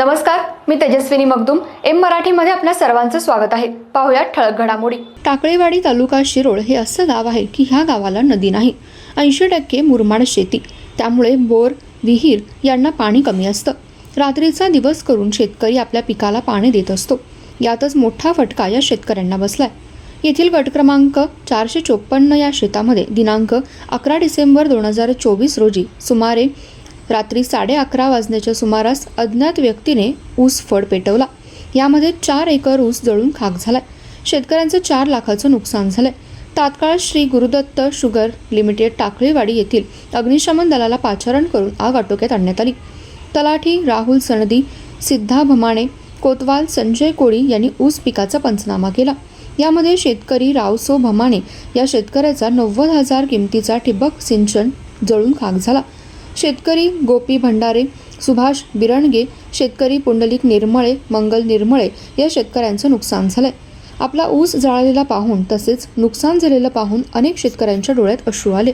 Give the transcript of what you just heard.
नमस्कार मी तेजस्विनी मगदुम. एम मराठीमध्ये आपल्या सर्वांचं स्वागत आहे. पाहुयात ठळक घडामोडी. टाकळेवाडी तालुका शिरोळ हे असं गाव आहे की ह्या गावाला नदी नाही. ऐंशी टक्के मुरमाड शेती. त्यामुळे बोर विहीर यांना पाणी कमी असतं. रात्रीचा दिवस करून शेतकरी आपल्या पिकाला पाणी देत असतो. यातच मोठा फटका या शेतकऱ्यांना बसलाय. येथील गट क्रमांक चारशे चोपन्न या शेतामध्ये दिनांक अकरा डिसेंबर दोन हजार चोवीस रोजी सुमारे रात्री साडे अकरा वाजण्याच्या सुमारास अज्ञात व्यक्तीने ऊस फड पेटवला. यामध्ये चार एकर ऊस जळून खाक झालाय. शेतकऱ्यांचं चार लाखाचं नुकसान झालंय. तात्काळ श्री गुरुदत्त शुगर लिमिटेड टाकळीवाडी येथील अग्निशमन दलाला पाचारण करून आग आटोक्यात आणण्यात आली. तलाठी राहुल सनदी सिद्धा भमाणे कोतवाल संजय कोळी यांनी ऊस पिकाचा पंचनामा केला. यामध्ये शेतकरी रावसो भमाणे या शेतकऱ्याचा नव्वद हजार किमतीचा ठिबक सिंचन जळून खाक झाला. शेतकरी गोपी भंडारे सुभाष बिरणगे शेतकरी पुंडलिक निर्मळे मंगल निर्मळे या शेतकऱ्यांचं नुकसान झालंय. आपला ऊस जाळलेला पाहून तसेच नुकसान झालेलं पाहून अनेक शेतकऱ्यांच्या डोळ्यात अश्रू आले.